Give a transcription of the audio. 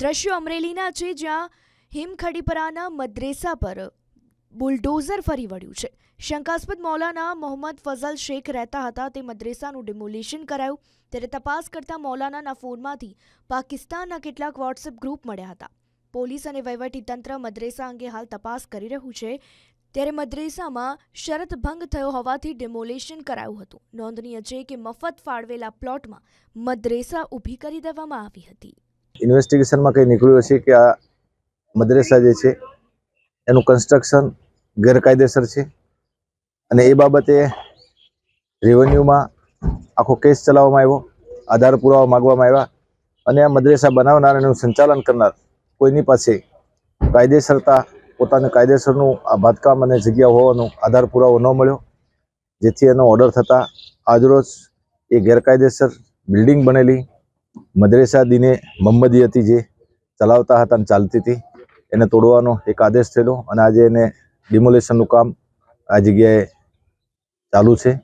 દ્રશ્યો અમરેલીના છે જ્યાં હિમખડીપરાના મદ્રેસા પર બુલડોઝર ફરી વળ્યું છે. શંકાસ્પદ મૌલાના મોહમ્મદ ફઝલ શેખ રહેતા હતા. તે મદ્રેસાનું ડિમોલિશન કરાયું. ત્યારે તપાસ કરતા મૌલાનાના ફોનમાંથી પાકિસ્તાનના કેટલાક વોટ્સએપ ગ્રુપ મળ્યા હતા. પોલીસ અને વહીવટીતંત્ર મદ્રેસા અંગે હાલ તપાસ કરી રહ્યું છે. ત્યારે મદ્રેસામાં શરત ભંગ થયો હોવાથી ડિમોલિશન કરાયું હતું. નોંધનીય છે કે મફત ફાળવેલા પ્લોટમાં મદ્રેસા ઊભી કરી દેવામાં આવી હતી. ઇન્વેસ્ટિગેશનમાં કંઈ નીકળ્યું છે કે આ મદ્રેસા જે છે, એનું કન્સ્ટ્રક્શન ગેરકાયદેસર છે? અને એ બાબતે રેવન્યુમાં આખો કેસ ચલાવવામાં આવ્યો, આધાર પુરાવા માગવામાં આવ્યા, અને આ મદ્રેસા બનાવનાર એનું સંચાલન કરનાર કોઈની પાસે કાયદેસરતા, પોતાને કાયદેસરનું આ બાંધકામ અને જગ્યા હોવાનો આધાર પુરાવો ન મળ્યો, જેથી એનો ઓર્ડર થતાં આજરોજ એ ગેરકાયદેસર બિલ્ડિંગ બનેલી મદ્રેસા દિને મોહમ્મદીયતી જે ચલાવતા હતા અને ચાલતી હતી. એને તોડવાનો એક આદેશ થયેલો અને આજે એને ડિમોલેશનનું કામ આ જગ્યાએ ચાલુ છે.